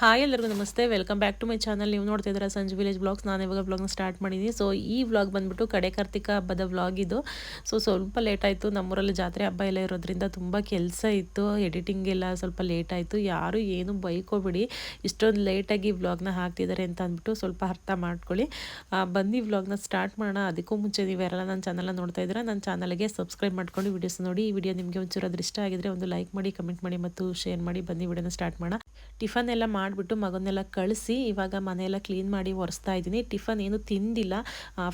Hi ಎಲ್ಲರಿಗೂ ನಮಸ್ತೆ. Welcome back to my channel ನೀವು ನೋಡ್ತಾ ಇದ್ದೀರಾ ಸಂಜು ವಿಲೇಜ್ ಬ್ಲಾಗ್ಸ್ ನಾನು ಇವಾಗ ಬ್ಲಾಗ್ನ ಸ್ಟಾರ್ಟ್ ಮಾಡಿದ್ದೀನಿ. ಸೊ ಈ ವ್ಲಾಗ್ ಬಂದ್ಬಿಟ್ಟು ಕಡೆ ಕಾರ್ತಿಕ ಹಬ್ಬದ ವ್ಲಾಗ್ ಇದು. ಸೊ ಸ್ವಲ್ಪ ಲೇಟ್ ಆಯಿತು. ನಮ್ಮೂರಲ್ಲಿ ಜಾತ್ರೆ ಹಬ್ಬ ಎಲ್ಲ ಇರೋದ್ರಿಂದ ತುಂಬ ಕೆಲಸ ಇತ್ತು. ಎಡಿಟಿಂಗ್ ಎಲ್ಲ ಸ್ವಲ್ಪ ಲೇಟ್ ಆಯಿತು. ಯಾರು ಏನು ಬೈಕೋಬಿಡಿ. ಇಷ್ಟೊಂದು ಲೇಟಾಗಿ ವ್ಲಾಗ್ನ ಹಾಕ್ತಿದ್ದಾರೆ ಅಂತ ಅಂದ್ಬಿಟ್ಟು ಸ್ವಲ್ಪ ಅರ್ಥ ಮಾಡ್ಕೊಳ್ಳಿ. ಬನ್ನಿ ವ್ಲಾಗ್ನ ಸ್ಟಾರ್ಟ್ ಮಾಡೋಣ. ಅದಕ್ಕೂ ಮುಂಚೆ ನೀವು ಯಾರೆಲ್ಲ ನನ್ನ ಚಾನಲ್ನ ನೋಡ್ತಾ ಇದ್ದೀರಾ, ನನ್ನ ಚಾನಲ್ಗೆ ಸಬ್ಸ್ಕ್ರೈಬ್ ಮಾಡ್ಕೊಂಡು ವಿಡಿಯೋಸ್ ನೋಡಿ. ಈ ವಿಡಿಯೋ ನಿಮಗೆ ಒಂಚೂರು ಅದ್ರ ಇಷ್ಟ ಆಗಿದ್ರೆ ಒಂದು ಲೈಕ್ ಮಾಡಿ ಕಮೆಂಟ್ ಮಾಡಿ ಮತ್ತು ಶೇರ್ ಮಾಡಿ. ಬನ್ನಿ ವಿಡಿಯೋನ ಸ್ಟಾರ್ಟ್ ಮಾಡೋಣ. ಟಿಫನ್ ಎಲ್ಲ ಮಾಡಿಬಿಟ್ಟು ಮಗನ್ನೆಲ್ಲ ಕಳಿಸಿ, ಇವಾಗ ಮನೆಯೆಲ್ಲ ಕ್ಲೀನ್ ಮಾಡಿ ಒರೆಸ್ತಾ ಇದ್ದೀನಿ. ಟಿಫನ್ ಏನು ತಿಂದಿಲ್ಲ.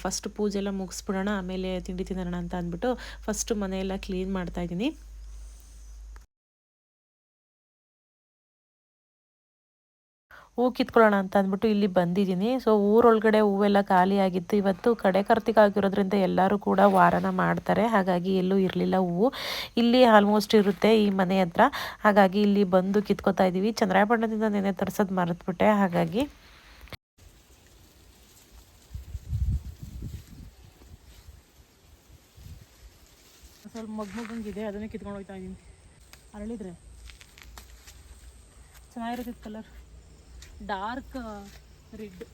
ಫಸ್ಟ್ ಪೂಜೆ ಎಲ್ಲ ಮುಗಿಸ್ಬಿಡೋಣ, ಆಮೇಲೆ ತಿಂಡಿ ತಿನ್ನೋಣ ಅಂತ ಅಂದ್ಬಿಟ್ಟು ಫಸ್ಟು ಮನೆಯೆಲ್ಲ ಕ್ಲೀನ್ ಮಾಡ್ತಾ ಹೂ ಕಿತ್ಕೊಳ್ಳೋಣ ಅಂತ ಅಂದ್ಬಿಟ್ಟು ಇಲ್ಲಿ ಬಂದಿದ್ದೀನಿ. ಸೊ ಊರೊಳಗಡೆ ಹೂವೆಲ್ಲ ಖಾಲಿ ಆಗಿತ್ತು. ಇವತ್ತು ಕಡೆ ಕರ್ತಿಕ ಆಗಿರೋದ್ರಿಂದ ಎಲ್ಲರೂ ಕೂಡ ವಾರನ ಮಾಡ್ತಾರೆ. ಹಾಗಾಗಿ ಎಲ್ಲೂ ಇರಲಿಲ್ಲ ಹೂವು. ಇಲ್ಲಿ ಆಲ್ಮೋಸ್ಟ್ ಇರುತ್ತೆ ಈ ಮನೆ ಹತ್ರ. ಹಾಗಾಗಿ ಇಲ್ಲಿ ಬಂದು ಕಿತ್ಕೋತಾ ಇದ್ದೀವಿ ಚಂದ್ರಾಯಪಟ್ಟಣದಿಂದ ನೆನೆ ತರಿಸೋದು ಮರೆತ್ಬಿಟ್ಟೆ. ಹಾಗಾಗಿ ಸ್ವಲ್ಪ ಮಗ್ ಮಗಂಗಿದೆ ಅದನ್ನೇ ಕಿತ್ಕೊಂಡು ಹೋಗ್ತಾ ಇದ್ದೀನಿ ಅರಳಿದ್ರೆ? ಚೆನ್ನಾಗಿರುತ್ತೆ colour dark red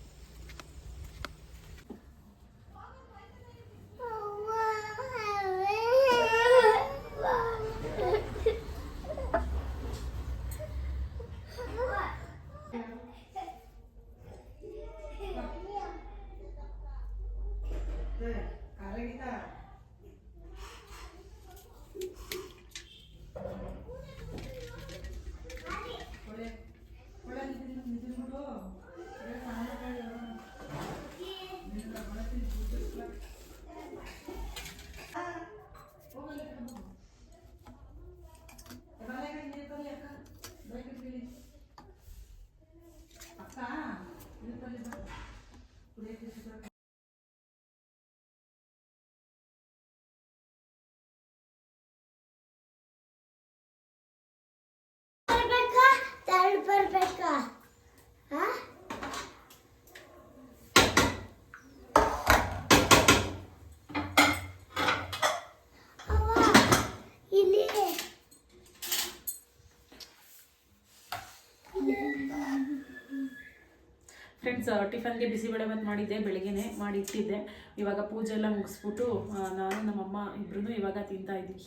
Hey, Arenita. Friends ಟಿಫನ್ಗೆ bisibele bath ಮಾಡಿದ್ದೆ ಬೆಳಗ್ಗೆನೆ ಮಾಡಿ ಇಟ್ಟಿದ್ದೆ ಇವಾಗ ಪೂಜೆ ಎಲ್ಲ ಮುಗಿಸ್ಬಿಟ್ಟು ನಾನು ನಾನು ನಮ್ಮಮ್ಮ ಇಬ್ರು ಇವಾಗ ತಿಂತಾ ಇದ್ದೀವಿ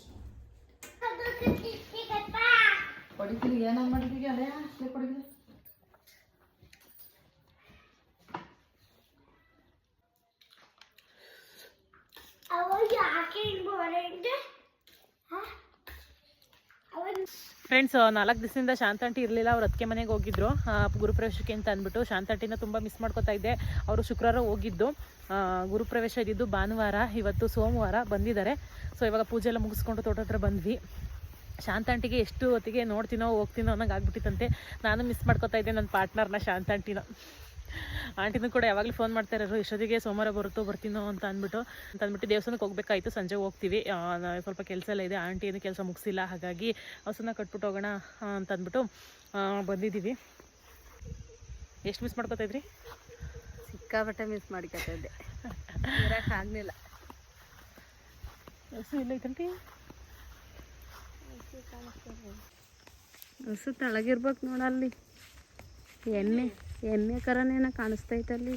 ಹೊಡಿತೀರಿ ಏನಾರು ಮಾಡಿದೀಗ ಅದೇ ಅಷ್ಟೇ ಕೊಡಿದ್ರಿ ಅವಾಗ ಯಾಕೆ ಹಿಂಗೆ ಹೊರಗೆ ಹಾ ಅವನ್ ಫ್ರೆಂಡ್ಸ್ ನಾಲ್ಕು ದಿವಸದಿಂದ ಶಾಂತಾಂಟಿ ಇರಲಿಲ್ಲ, ಅವ್ರು ಅದಕ್ಕೆ ಮನೆಗೆ ಹೋಗಿದ್ರು. ಗುರುಪ್ರವೇಶಕ್ಕೆ ಅಂತ ಅಂದ್ಬಿಟ್ಟು ಶಾಂತಾಂಟಿನ ತುಂಬ ಮಿಸ್ ಮಾಡ್ಕೋತಾ ಇದ್ದೆ. ಅವರು ಶುಕ್ರವಾರ ಹೋಗಿದ್ದು. ಗುರುಪ್ರವೇಶ ಇದ್ದಿದ್ದು ಭಾನುವಾರ, ಇವತ್ತು ಸೋಮವಾರ ಬಂದಿದ್ದಾರೆ. ಸೊ ಇವಾಗ ಪೂಜೆ ಎಲ್ಲ ಮುಗಿಸ್ಕೊಂಡು ತೋಟ ಹತ್ರ ಬಂದ್ವಿ. ಶಾಂತಾಂಟಿಗೆ ಎಷ್ಟು ಹೊತ್ತಿಗೆ ನೋಡ್ತೀನೋ, ಹೋಗ್ತೀನೋ ಅನ್ನೋಂಗೆ ಆಗ್ಬಿಟ್ಟಿತ್ತಂತೆ. ನಾನು ಮಿಸ್ ಮಾಡ್ಕೋತಾ ಇದ್ದೆ ನನ್ನ ಪಾರ್ಟ್ನರ್ನ ಶಾಂತಾಂಟಿನ ಆಂಟಿನೂ ಕೂಡ ಯಾವಾಗಲೂ ಫೋನ್ ಮಾಡ್ತಾ ಇರೋರು ಇಷ್ಟೊತ್ತಿಗೆ ಸೋಮವಾರ ಬರುತ್ತೋ ಬರ್ತೀನೋ ಅಂತ ಅಂದ್ಬಿಟ್ಟು ಅಂತ ಅಂದ್ಬಿಟ್ಟು ದೇವಸ್ಥಾನಕ್ಕೆ ಹೋಗ್ಬೇಕಾಯ್ತು ಸಂಜೆ ಹೋಗ್ತೀವಿ. ಸ್ವಲ್ಪ ಕೆಲಸ ಎಲ್ಲ ಇದೆ ಆಂಟಿ ಏನು ಕೆಲಸ ಮುಗಿಸಿಲ್ಲ ಹಾಗಾಗಿ ಹಸುನ ಕಟ್ಬಿಟ್ಟು ಹೋಗೋಣ ಅಂತ ಅಂದ್ಬಿಟ್ಟು ಬಂದಿದ್ದೀವಿ. ಎಷ್ಟು ಮಿಸ್ ಮಾಡ್ಕೊತಾಯಿದ್ರಿ ಸಿಕ್ಕಾಪಟ್ಟೆ ಮಿಸ್ ಮಾಡ್ಕೊತಾ ಇದ್ದೆ. ಇರಕ್ಕೆ ಆಗಲಿಲ್ಲ. ಹಸು ಇಲ್ಲ ಐತಂಟಿ? ಹಸು ತಳಗಿರ್ಬೇಕು ನೋಡಲ್ಲಿ ಎಣ್ಣೆ. ಎಣ್ಣೆ ಕರನೇನ ಕಾಣಿಸ್ತೈತಲ್ಲಿ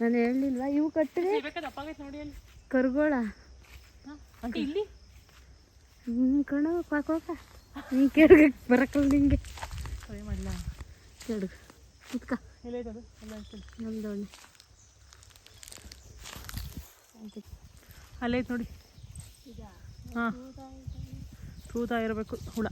ನಾನು ಹೇಳಲಿಲ್ವಾ ಇವು ಕಟ್ಟಿದೆ ಕರ್ಗೋಳ? ಇಲ್ಲಿ? ಹ್ಞೂ ಕಣ ಕಾಕೋಕ ನೀ ಕೆಡ್ಗಕ್ಕೆ ಬರಕಲ್ಲ ನಿಂಗೆ. ಸರಿ ಮಾಡಲ? ಕೆಡ್ಗ ಕುತ್ಕ ನಮ್ದು ಅಲ್ಲೈತೆ ನೋಡಿ. ಹಾಂ. ತೂತ ಇರಬೇಕು ಹುಳ.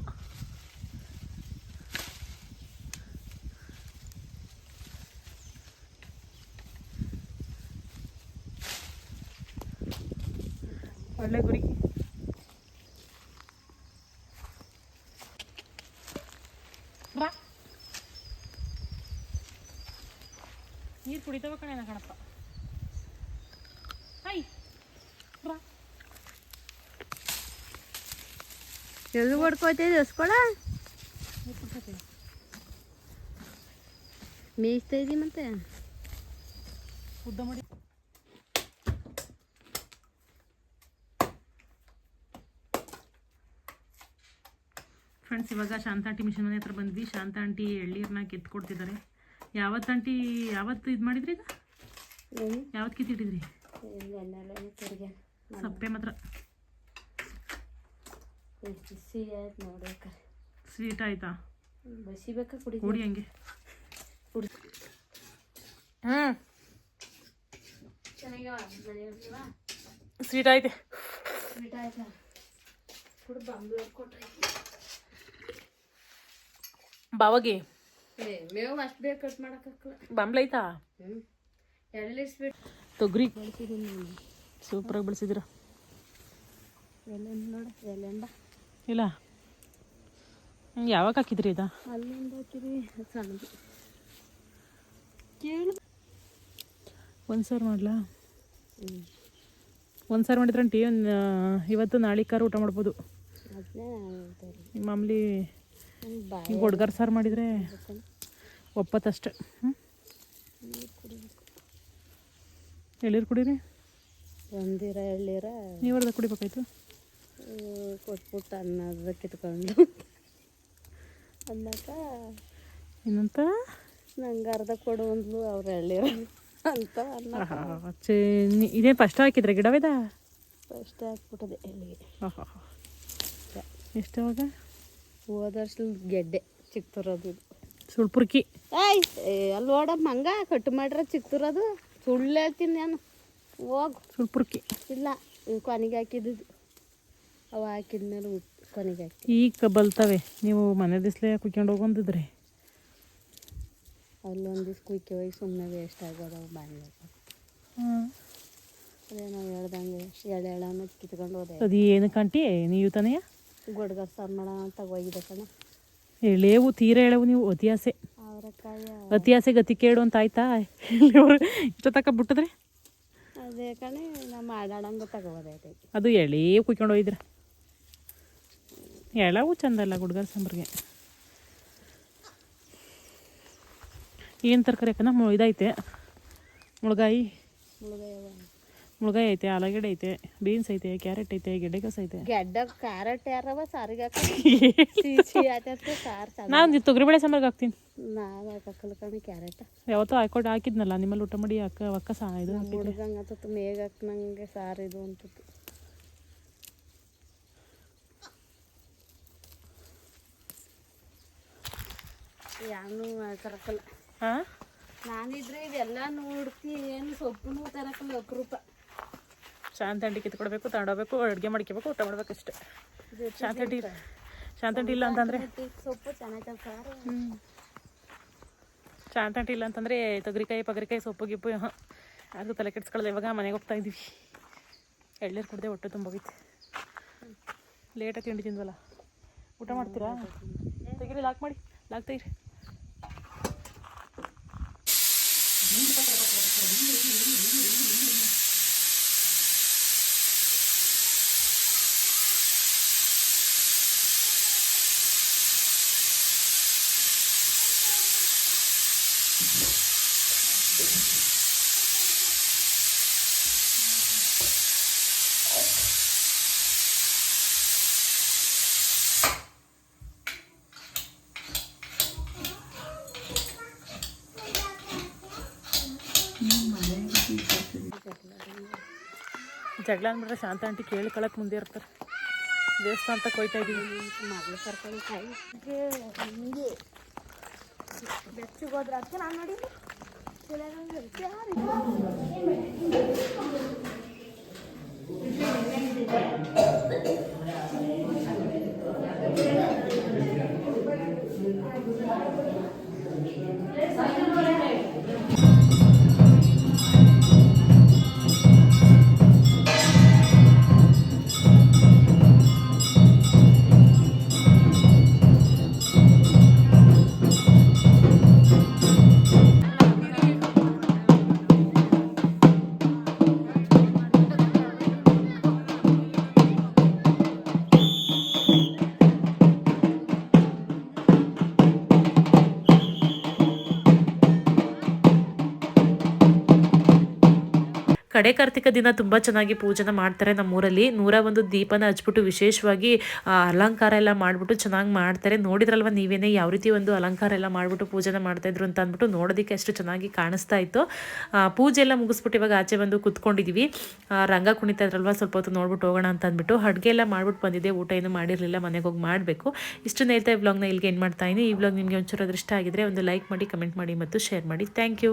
ನೀರು ಕುಡಿತವ ಕಣೇನ ಕಣಪ್ಪ. ಹಾಯ್ ಬಾ. ಎಲ್ಲಿ ಹೊಡ್ಕೋತೈತೆ ಹಸ್ಕೊಳ ಮೇಯಿಸ್ತಾ ಇದ್ದೀವಿ ಮತ್ತೆ? ಉದ್ದ ಮಾಡಿ. ಫ್ರೆಂಡ್ಸ್ ಇವಾಗ ಶಾಂತ ಆಂಟಿ ಮಿಷನ್ ಮನೆ ಹತ್ರ ಬಂದ್ವಿ. ಶಾಂತ ಆಂಟಿ ಎಳ್ನೀರನ್ನ ಕಿತ್ಕೊಡ್ತಿದ್ದಾರೆ. ಯಾವತ್ತು ಆಂಟಿ ಯಾವತ್ತು ಇದು ಮಾಡಿದ್ರಿ ಇದು? ಯಾವತ್ತು ಕಿತ್ತಿಟ್ಟಿದ್ರಿ ತಿರ್ಗಿ. ಸಪ್ಪೆ ಮಾತ್ರ. ಸ್ವೀಟ್ ಆಯ್ತಾ? ಬಸಿಬೇಕಾ ಕುಡಿ ಕುಡಿ ಹಂಗೆ. ಕುಡಿ. ಹ್ಞೂ ಸ್ವೀಟ್ ಐತೆ ಸ್ವೀಟ್ ಆಯ್ತಾ? ಕುಡಿ ಬಂಬ್ಲ ಕೊಟ್ರಿ. ಬಾವಾಗಿ ಮೇವು ಅಷ್ಟು ಬೇಗ ಕಟ್ ಮಾಡೋಕ್ಕಾಗಲ್ಲ ಹ್ಞೂ ತೊಗರಿ ಬೆಳೆಸಿದ್ದೀನಿ ಸೂಪರಾಗಿ ಬೆಳೆಸಿದಿರ ಎಲೆಂಡ ನೋಡು ಎಲೆಂಡ. ಇಲ್ಲ. ಯಾವಾಗ ಹಾಕಿದ್ರಿ ಇದ? ಅಲ್ಲಿಂದ ಹಾಕಿರಿ ಸಣ್ಣದು. ಕೇಳು. ಒಂದು ಸಾರು ಮಾಡ್ಲಾ? ಒಂದು ಸಾರು ಮಾಡಿದ್ರೆ ಟೀ ಒಂದು ಇವತ್ತು ನಾಳೆ ಕಾರು ಊಟ ಮಾಡ್ಬೋದು. ಮಾಮೂಲಿ ಹಿಂಗೆ ಹುಡ್ಗರ್ ಸಾರು ಮಾಡಿದರೆ ಒಪ್ಪತ್ತಷ್ಟೆ. ಹ್ಞೂ ಎಳ್ಳೀರು ಕುಡೀರಿ? ಒಂದಿರ ಎಳ್ಳೀರ ನೀವು ಅರ್ಧ ಕುಡಿಬೇಕಾಯ್ತು? ಕೊಟ್ಬಿಟ್ಟು ಅನ್ನದ ಕಿತ್ಕೊಂಡು. ಅನ್ನಕ ಏನಂತ ನಂಗೆ ಅರ್ಧ ಕೊಡು ಅಂದ್ಲು ಅವ್ರು ಎಳ್ಳೀರ ಅಂತ ಅನ್ನ ಇದೇ ಫಸ್ಟ್ ಹಾಕಿದ್ರೆ ಗಿಡವಿದ? ಫಸ್ಟ್ ಹಾಕ್ಬಿಟ್ಟದೆ ಎಲ್ಲಿಗೆ ಎಷ್ಟು ಅವಾಗ ಹೋದ ವರ್ಷದ ಗೆಡ್ಡೆ ಚಿಕ್ತರೋದು. ಸುಳ್ಪುರ್ಕಿ. ಐ ಅಲ್ಲಿ ನೋಡಮ್ಮ ಹಂಗ ಕಟ್ಟು ಮಾಡ್ರ ಚಿಕ್ತರೋದು. ಸುಳ್ಳು ಹೇಳ್ತೀನಿ ನಾನು. ಹೋಗು. ಸುಳ್ಪುರ್ಕಿ. ಇಲ್ಲ ಕೊನೆಗೆ ಹಾಕಿದ್ದು ಅವ ಹಾಕಿದ್ಮೇಲೆ ಮೇಲೆ ಕೊನೆಗೆ ಹಾಕಿ. ಈಗ ಬಲ್ತವೆ. ನೀವು ಮನೆ ದಿಸ್ಲೆ ಕುಯ್ಕೊಂಡು ಹೋಗೊಂದಿದ್ರಿ. ಅಲ್ಲೊಂದು ದಿವ್ಸ ಕುಯ್ಕೆ ಹೋಗಿ ಸುಮ್ಮನೆ ವೇಸ್ಟ್ ಆಗೋದವು ಬಾಣ್ಲೆ ಹ್ಞೂ ಅದೇ ನಾವು ಹೇಳ್ದಂಗೆ ಎಳೆ ಎಳೆನ ಕಿತ್ಕೊಂಡು ಹೋದೆ. ಅದು ಏನು ಕಂಟಿ? ನೀವು ತಾನೇ ಗೊಡ್ಗರ್ ಸಾರು ಮಾಡೋಣ ಅಂತ ಹೋಗಿದೆ ಕಣ ಎಳೆವು ತೀರ ಎಳೆವು ನೀವು ಅತಿಯಾಸೆ. ಆಸೆ ಅತಿ ಆಸೆ ಗತಿ ಕೇಳು ಅಂತ ಆಯ್ತಾ? ಜೊತಕ ಬಿಟ್ಟಿದ್ರೆ? ಅದೇ ಕಣೆ ನಮ್ಮ ಆಡಾಡಂಗ ತಗೋಬೋದೈತೆ ಅದು ಎಳೆ ಕುಯ್ಕೊಂಡು ಹೋಗಿದ್ರೆ ಎಳವು ಚಂದ ಅಲ್ಲ ಸಾಂಬ್ರಿಗೆ ಸಾಂಬಾರಿಗೆ. ಏನು ತರಕಾರಿ ಯಾಕಂದ್ರೆ ಇದೈತೆ ಮುಳ್ಗಾಯಿ. ಮುಳುಗಯ್ಯವ ಮುಳ್ಗಾಯಿ ಐತೆ ಆಲೂಗಡ್ಡೆ ಐತೆ ಬೀನ್ಸ್ ಐತೆ ಕ್ಯಾರೆಟ್ ಐತೆ ಗೆಡ್ಡೆಕೋಸು ಐತೆ. ಗೆಡ್ಡ ಕ್ಯಾರೆಟ್ ಯಾರವ ಸಾರಿಗೆ ನಾನು ತೊಗರಿಬೇಳೆ ಸಾಂಬಾರ್ಗೆ ಹಾಕ್ತೀನಿ. ನಾವು ಹಾಕಲ್ಲ ಕಣೆ ಕ್ಯಾರೆಟ್ ಯಾವತ್ತೋ ಹಾಕೊಟ್ಟು ಹಾಕಿದ್ನಲ್ಲ ನಿಮ್ಮಲ್ಲಿ ಊಟ ಮಾಡಿ ಅಕ್ಕ ಅಕ್ಕ ಸಾ ಇದು ಹುಡುಗಂಗೆ ಆತತ್ತು ಮೇಗ ನಂಗೆ ಸಾರು ಇದು ಅಂತ ಯಾನು ತರಕಲ್ಲ ಹಾಂ ನಾನಿದ್ರೆ ಇದೆಲ್ಲ ನೋಡ್ತಿ ಏನು ಸೊಪ್ಪು ತರಕಲ್ಲ ಅಪರೂಪ. ಶಾಂತ ಅಂಟಿ ಕಿತ್ಕೊಡ್ಬೇಕು ತಗೊಂಡೋಗ್ಬೇಕು ಅಡುಗೆ ಮಾಡ್ಕೋಬೇಕು ಊಟ ಮಾಡ್ಬೇಕು ಅಷ್ಟೇ. ಶಾಂತಂಡಿ ಶಾಂತಂಡಿ ಇಲ್ಲ. ಅಂತಂದರೆ? ಸೊಪ್ಪು ಚೆನ್ನಾಗಿ ಸಾರು ಶಾಂತ ಅಂಟಿ ಇಲ್ಲ ಅಂತಂದರೆ ತೊಗರಿಕಾಯಿ ಪಗರಿಕಾಯಿ ಸೊಪ್ಪು ಗಿಪ್ಪು ಅದು ತಲೆ ಕೆಡ್ಸ್ಕೊಳ್ಳೋದು. ಇವಾಗ ಮನೆಗೆ ಹೋಗ್ತಾ ಇದ್ದೀವಿ ಎಳ್ಳೀರು ಕುಡ್ದೆ ಹೊಟ್ಟೆ ತುಂಬೋಗಿತ್ತು ಲೇಟಾಗಿ ತಿಂಡಿ ತಿಂದ್ವಲ್ಲ. ಊಟ ಮಾಡ್ತೀರಾ? ತೆಗೀರಿ ಲಾಕ್ ಮಾಡಿ. ಲಾಕ್ ತೆಗೀರಿ. ಜಗಳ ಅಂದ್ಬಿಟ್ರೆ ಶಾಂತ ಆಂಟಿ ಕೇಳ್ಕೊಳಕ್ಕೆ ಮುಂದೆ ಇರ್ತಾರೆ. ದೇವಸ್ಥಾನ ತಕ್ಕ ಹೋಯ್ತಾ ಇದ್ದೀವಿ ಮಗಳು ಸರ್ಕಾರಿ ಹಿಂಗೆ ಬೆಚ್ಚಿಗೆ ನಾನು ನೋಡಿ ಕಡೆ ಕಾರ್ತಿಕ ದಿನ ತುಂಬ ಚೆನ್ನಾಗಿ ಪೂಜೆನ ಮಾಡ್ತಾರೆ ನಮ್ಮೂರಲ್ಲಿ. ನೂರ ಒಂದು ದೀಪನ ಹಚ್ಬಿಟ್ಟು ವಿಶೇಷವಾಗಿ ಅಲಂಕಾರ ಎಲ್ಲ ಮಾಡಿಬಿಟ್ಟು ಚೆನ್ನಾಗಿ ಮಾಡ್ತಾರೆ. ನೋಡಿದ್ರಲ್ವ ನೀವೇನೇ ಯಾವ ರೀತಿ ಒಂದು ಅಲಂಕಾರ ಎಲ್ಲ ಮಾಡಿಬಿಟ್ಟು ಪೂಜೆನ ಮಾಡ್ತಾ ಇದ್ರು ಅಂತ ಅಂದ್ಬಿಟ್ಟು ನೋಡೋದಕ್ಕೆ ಅಷ್ಟು ಚೆನ್ನಾಗಿ ಕಾಣಿಸ್ತಾ ಇತ್ತು. ಪೂಜೆ ಎಲ್ಲ ಮುಗಿಸ್ಬಿಟ್ಟು ಇವಾಗ ಆಚೆ ಬಂದು ಕುತ್ಕೊಂಡಿದ್ದೀವಿ ರಂಗ ಕುಣಿತಾ ಇದ್ರಲ್ವ, ಸ್ವಲ್ಪ ಹೊತ್ತು ನೋಡ್ಬಿಟ್ಟು ಹೋಗೋಣ ಅಂತ ಅಂದ್ಬಿಟ್ಟು ಅಡುಗೆ ಎಲ್ಲ ಮಾಡ್ಬಿಟ್ಟು ಬಂದಿದ್ದೆ. ಊಟ ಏನು ಮಾಡಿರಲಿಲ್ಲ, ಮನೆಗೆ ಹೋಗಿ ಮಾಡಬೇಕು. ಇಷ್ಟು ಹೇಳ್ತಾ ಈ ವ್ಲಾಗ್ನ ಇಲ್ಲಿಗೆ ಏನು ಮಾಡ್ತಾ ಇದ್ದೀನಿ. ಈ ವ್ಲಾಗ್ ನಿಮಗೆ ಒಂಚೂರು ಅದೃಷ್ಟ ಆಗಿದ್ರೆ ಒಂದು ಲೈಕ್ ಮಾಡಿ, ಕಮೆಂಟ್ ಮಾಡಿ ಮತ್ತು ಶೇರ್ ಮಾಡಿ. Thank you.